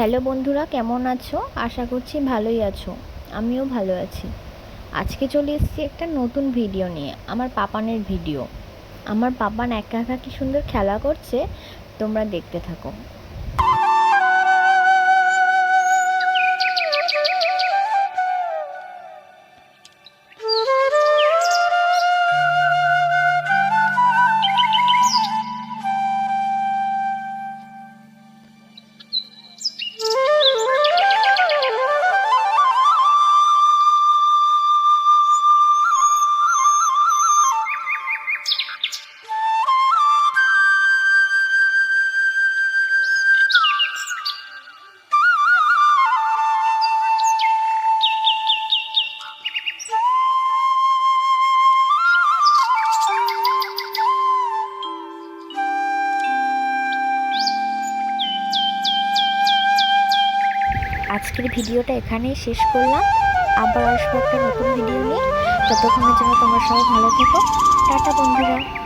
Hello বন্ধুরা, কেমন আছো? আশা করছি ভালোই আছো। আমিও ভালো আছি। আজকে চলে এসেছি একটা নতুন ভিডিও নিয়ে, আমার পাপানের ভিডিও। আমার পাপান একা একা কি সুন্দর খেলা করছে, তোমরা দেখতে থাকো। আজকের ভিডিওটা এখানেই শেষ করলাম। আবার আসব একটা নতুন ভিডিও নিয়ে। ততক্ষণের জন্য তোমরা সবাই ভালো থেকো। টাটা বন্ধুরা।